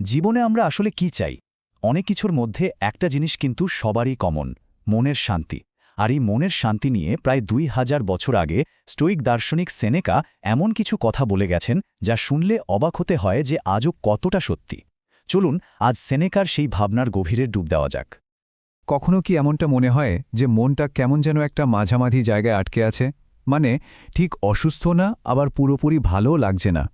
জীবনে আমরা আসলে কি চাই? অনেক কিছুর মধ্যে একটা জিনিস কিন্তু সবারই কমন মনের শান্তি। আর এই মনের শান্তি নিয়ে প্রায় দুই হাজার বছর আগে স্টোইক দার্শনিক সেনেকা এমন কিছু কথা বলে গেছেন যা শুনলে অবাক হতে হয় যে আজও কতটা সত্যি। চলুন, আজ সেনেকার সেই ভাবনার গভীরে ডুব দেওয়া যাক। কখনো কি এমনটা মনে হয় যে মনটা কেমন যেন একটা মাঝামাঝি জায়গায় আটকে আছে? মানে ঠিক অসুস্থ না, আবার পুরোপুরি ভালোও লাগছে না?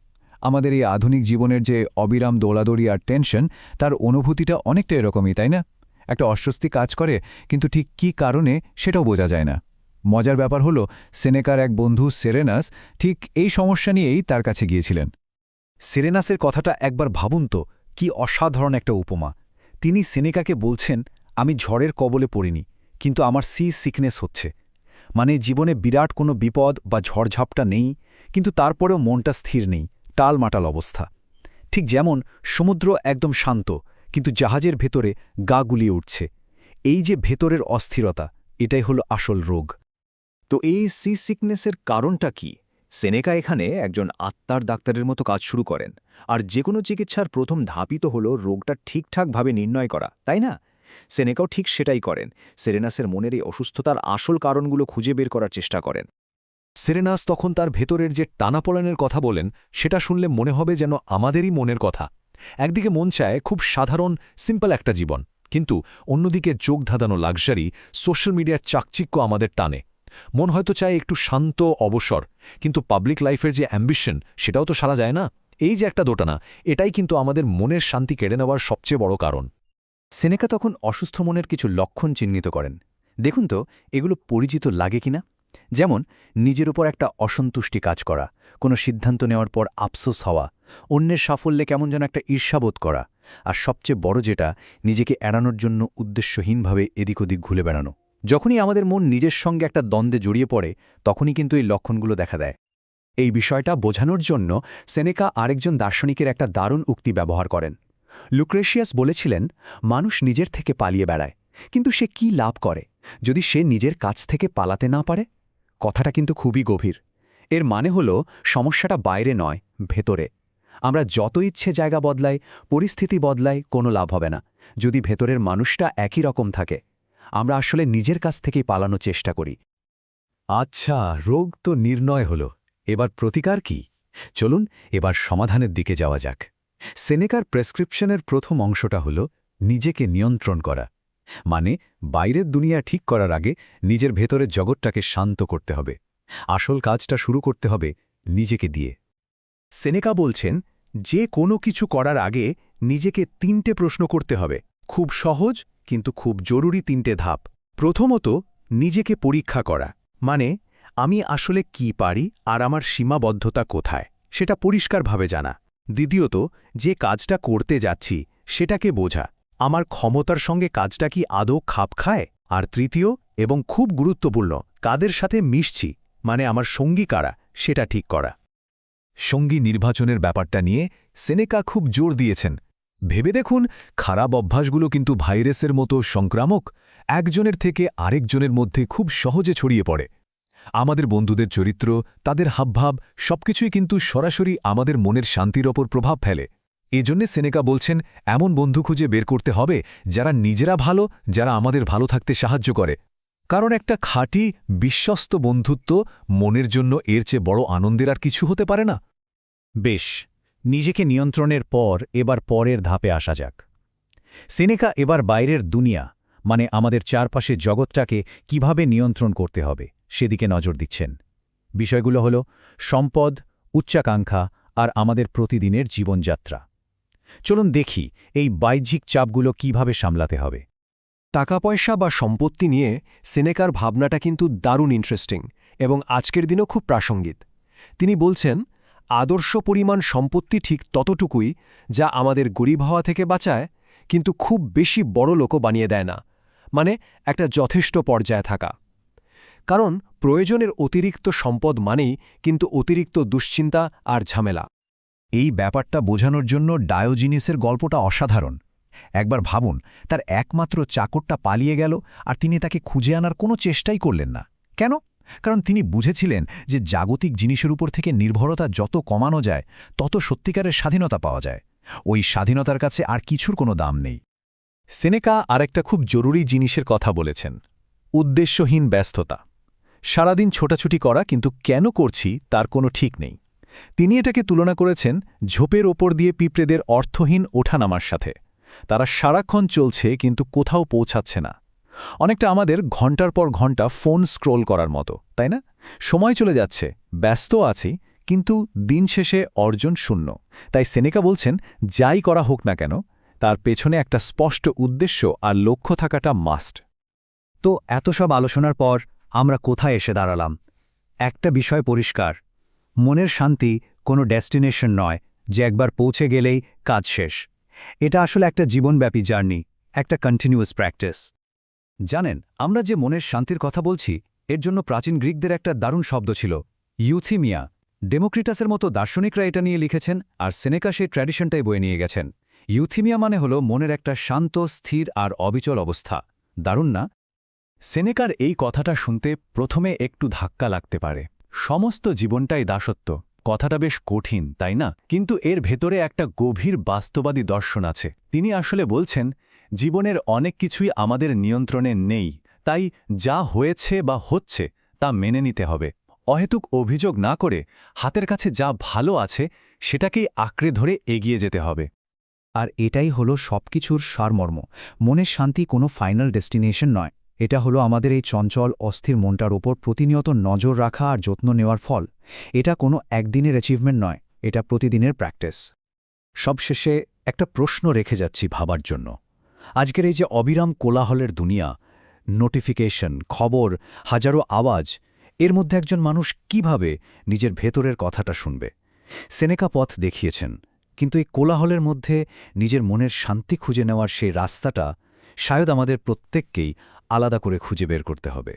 আমাদের এই আধুনিক জীবনের যে অবিরাম দৌড়াদৌড়ি আর টেনশন, তার অনুভূতিটা অনেকটা এরকমই, তাই না? একটা অস্বস্তি কাজ করে, কিন্তু ঠিক কী কারণে সেটাও বোঝা যায় না। মজার ব্যাপার হলো, সেনেকার এক বন্ধু সেরেনাস ঠিক এই সমস্যা নিয়েই তার কাছে গিয়েছিলেন। সেরেনাসের কথাটা একবার ভাবুন তো, কি অসাধারণ একটা উপমা। তিনি সেনেকাকে বলছেন, আমি ঝড়ের কবলে পড়িনি, কিন্তু আমার সি সিকনেস হচ্ছে। মানে জীবনে বিরাট কোনো বিপদ বা ঝড়ঝাপটা নেই, কিন্তু তারপরেও মনটা স্থির নেই। টালমাটাল অবস্থা। ঠিক যেমন সমুদ্র একদম শান্ত, কিন্তু জাহাজের ভেতরে গা গুলিয়ে উঠছে। এই যে ভেতরের অস্থিরতা, এটাই হলো আসল রোগ। তো এই সি সিকনেসের কারণটা কি? সেনেকা এখানে একজন আত্মার ডাক্তারের মতো কাজ শুরু করেন। আর যে কোনো চিকিৎসার প্রথম ধাপই তো হল রোগটা ঠিকঠাকভাবে নির্ণয় করা, তাই না? সেনেকাও ঠিক সেটাই করেন। সেরেনাসের মনের এই অসুস্থতার আসল কারণগুলো খুঁজে বের করার চেষ্টা করেন। সেরেনাস তখন তার ভেতরের যে টানাপোড়েনের কথা বলেন, সেটা শুনলে মনে হবে যেন আমাদেরই মনের কথা। একদিকে মন চায় খুব সাধারণ সিম্পল একটা জীবন, কিন্তু অন্যদিকে চোখ ধাঁধানো লাক্সারি সোশ্যাল মিডিয়ার চাকচিক্য আমাদের টানে। মন হয়তো চায় একটু শান্ত অবসর, কিন্তু পাবলিক লাইফের যে অ্যাম্বিশন সেটাও তো সারা যায় না। এই যে একটা দোটানা, এটাই কিন্তু আমাদের মনের শান্তি কেড়ে নেওয়ার সবচেয়ে বড় কারণ। সেনেকা তখন অসুস্থ মনের কিছু লক্ষণ চিহ্নিত করেন। দেখুন তো, এগুলো পরিচিত লাগে কিনা? যেমন, নিজের উপর একটা অসন্তুষ্টি কাজ করা, কোনো সিদ্ধান্ত নেওয়ার পর আফসোস হওয়া, অন্যের সাফল্যে কেমন যেন একটা ঈর্ষাবোধ করা, আর সবচেয়ে বড় যেটা, নিজেকে এড়ানোর জন্য উদ্দেশ্যহীনভাবে এদিক ওদিক ঘুলে বেড়ানো। যখনই আমাদের মন নিজের সঙ্গে একটা দ্বন্দ্বে জড়িয়ে পড়ে, তখনই কিন্তু এই লক্ষণগুলো দেখা দেয়। এই বিষয়টা বোঝানোর জন্য সেনেকা আরেকজন দার্শনিকের একটা দারুণ উক্তি ব্যবহার করেন। লুক্রেশিয়াস বলেছিলেন, মানুষ নিজের থেকে পালিয়ে বেড়ায়, কিন্তু সে কি লাভ করে? যদি সে নিজের কাছ থেকে পালাতে না পারে? কথাটা কিন্তু খুবই গভীর। এর মানে হল, সমস্যাটা বাইরে নয়, ভেতরে। আমরা যত ইচ্ছে জায়গা বদলাই, পরিস্থিতি বদলাই, কোনো লাভ হবে না। যদি ভেতরের মানুষটা একই রকম থাকে, আমরা আসলে নিজের কাছ থেকেই পালানোর চেষ্টা করি। আচ্ছা রোগ তো নির্ণয় হল। এবার প্রতিকার কি? চলুন, এবার সমাধানের দিকে যাওয়া যাক। সেনেকার প্রেসক্রিপশনের প্রথম অংশটা হল, নিজেকে নিয়ন্ত্রণ করা। মানে বাইরের দুনিয়া ঠিক করার আগে নিজের ভেতরের জগৎটাকে শান্ত করতে হবে। আসল কাজটা শুরু করতে হবে নিজেকে দিয়ে। সেনেকা বলছেন, যে কোনো কিছু করার আগে নিজেকে তিনটে প্রশ্ন করতে হবে। খুব সহজ, কিন্তু খুব জরুরি তিনটে ধাপ। প্রথমত, নিজেকে পরীক্ষা করা। মানে আমি আসলে কি পারি আর আমার সীমাবদ্ধতা কোথায়, সেটা পরিষ্কারভাবে জানা। দ্বিতীয়ত, যে কাজটা করতে যাচ্ছি, সেটাকে বোঝা। আমার ক্ষমতার সঙ্গে কাজটা কি আদৌ খাপ খায়? আর তৃতীয়, এবং খুব গুরুত্বপূর্ণ, কাদের সাথে মিশছি? মানে আমার সঙ্গী কারা? সেটা ঠিক করা। সঙ্গী নির্বাচনের ব্যাপারটা নিয়ে সেনেকা খুব জোর দিয়েছেন। ভেবে দেখুন, খারাপ অভ্যাসগুলো কিন্তু ভাইরাসের মতো সংক্রামক, একজনের থেকে আরেকজনের মধ্যে খুব সহজে ছড়িয়ে পড়ে। আমাদের বন্ধুদের চরিত্র, তাদের হাবভাব, সবকিছুই কিন্তু সরাসরি আমাদের মনের শান্তির ওপর প্রভাব ফেলে। এজন্যে সেনেকা বলছেন, এমন বন্ধু খুঁজে বের করতে হবে যারা নিজেরা ভালো, যারা আমাদের ভালো থাকতে সাহায্য করে। কারণ একটা খাঁটি, বিশ্বস্ত বন্ধুত্ব মনের জন্য এর চেয়ে বড় আনন্দের আর কিছু হতে পারে না। বেশ, নিজেকে নিয়ন্ত্রণের পর এবার পরের ধাপে আসা যাক। সেনেকা এবার বাইরের দুনিয়া মানে আমাদের চারপাশে জগৎটাকে কীভাবে নিয়ন্ত্রণ করতে হবে, সেদিকে নজর দিচ্ছেন। বিষয়গুলো হল, সম্পদ, উচ্চাকাঙ্ক্ষা আর আমাদের প্রতিদিনের জীবনযাত্রা। চলুন দেখি এই বাহ্যিক চাপগুলো কীভাবে সামলাতে হবে। টাকা পয়সা বা সম্পত্তি নিয়ে সেনেকার ভাবনাটা কিন্তু দারুণ ইন্টারেস্টিং এবং আজকের দিনও খুব প্রাসঙ্গিক। তিনি বলছেন, আদর্শ পরিমাণ সম্পত্তি ঠিক ততটুকুই যা আমাদের গরিব হওয়া থেকে বাঁচায়, কিন্তু খুব বেশি বড় লোকও বানিয়ে দেয় না। মানে একটা যথেষ্ট পর্যায়ে থাকা। কারণ প্রয়োজনের অতিরিক্ত সম্পদ মানেই কিন্তু অতিরিক্ত দুশ্চিন্তা আর ঝামেলা। এই ব্যাপারটা বোঝানোর জন্য ডায়োজিনিসের গল্পটা অসাধারণ। একবার ভাবুন, তার একমাত্র চাকরটা পালিয়ে গেল আর তিনি তাকে খুঁজে আনার কোনো চেষ্টাই করলেন না। কেন? কারণ তিনি বুঝেছিলেন যে জাগতিক জিনিসের উপর থেকে নির্ভরতা যত কমানো যায়, তত সত্যিকারের স্বাধীনতা পাওয়া যায়। ওই স্বাধীনতার কাছে আর কিছুর কোনো দাম নেই। সেনেকা আর একটা খুব জরুরি জিনিসের কথা বলেছেন, উদ্দেশ্যহীন ব্যস্ততা। সারাদিন ছোটাছুটি করা কিন্তু কেন করছি তার কোনো ঠিক নেই। তিনি এটাকে তুলনা করেছেন ঝোপের ওপর দিয়ে পিঁপড়েদের অর্থহীন ওঠানামার সাথে। তারা সারাক্ষণ চলছে কিন্তু কোথাও পৌঁছাচ্ছে না। অনেকটা আমাদের ঘণ্টার পর ঘণ্টা ফোন স্ক্রোল করার মতো, তাই না? সময় চলে যাচ্ছে, ব্যস্ত আছি, কিন্তু দিন শেষে অর্জন শূন্য। তাই সেনেকা বলছেন, যাই করা হোক না কেন, তার পেছনে একটা স্পষ্ট উদ্দেশ্য আর লক্ষ্য থাকাটা মাস্ট। তো এত সব আলোচনার পর আমরা কোথায় এসে দাঁড়ালাম? একটা বিষয় পরিষ্কার মনের শান্তি কোনো ডেস্টিনেশন নয়, যে একবার পৌঁছে গেলেই কাজ শেষ। এটা আসলে একটা জীবনব্যাপী জার্নি, একটা কন্টিনিউয়াস প্র্যাকটিস জানেন, আমরা যে মনের শান্তির কথা বলছি, এর জন্য প্রাচীন গ্রিকদের একটা দারুণ শব্দ ছিল, ইউথিমিয়া। ডেমোক্রিটাসের মতো দার্শনিকরা এটা নিয়ে লিখেছেন, আর সেনেকা সেই ট্র্যাডিশনটাই বয়ে নিয়ে গেছেন। ইউথিমিয়া মানে হল মনের একটা শান্ত, স্থির আর অবিচল অবস্থা। দারুণ না? সেনেকার এই কথাটা শুনতে প্রথমে একটু ধাক্কা লাগতে পারে। সমস্ত জীবনটাই দাসত্ব। কথাটা বেশ কঠিন, তাই না? কিন্তু এর ভেতরে একটা গভীর বাস্তবাদী দর্শন আছে। তিনি আসলে বলছেন, জীবনের অনেক কিছুই আমাদের নিয়ন্ত্রণে নেই, তাই যা হয়েছে বা হচ্ছে তা মেনে নিতে হবে। অহেতুক অভিযোগ না করে হাতের কাছে যা ভালো আছে সেটাকেই আঁকড়ে ধরে এগিয়ে যেতে হবে। আর এটাই হলো সবকিছুর সারমর্ম। মনের শান্তি কোনো ফাইনাল ডেস্টিনেশন নয়। এটা হলো আমাদের এই চঞ্চল, অস্থির মনটার ওপর প্রতিনিয়ত নজর রাখা আর যত্ন নেওয়ার ফল। এটা কোনো একদিনের অ্যাচিভমেন্ট নয়, এটা প্রতিদিনের প্র্যাকটিস সবশেষে একটা প্রশ্ন রেখে যাচ্ছি ভাবার জন্য। আজকের এই যে অবিরাম কোলাহলের দুনিয়া নোটিফিকেশন খবর, হাজারো আওয়াজ, এর মধ্যে একজন মানুষ কীভাবে নিজের ভেতরের কথাটা শুনবে? সেনেকা পথ দেখিয়েছেন, কিন্তু এই কোলাহলের মধ্যে নিজের মনের শান্তি খুঁজে নেওয়ার সেই রাস্তাটা শায়দ আমাদের প্রত্যেককেই আলাদা করে খুঁজে বের করতে হবে।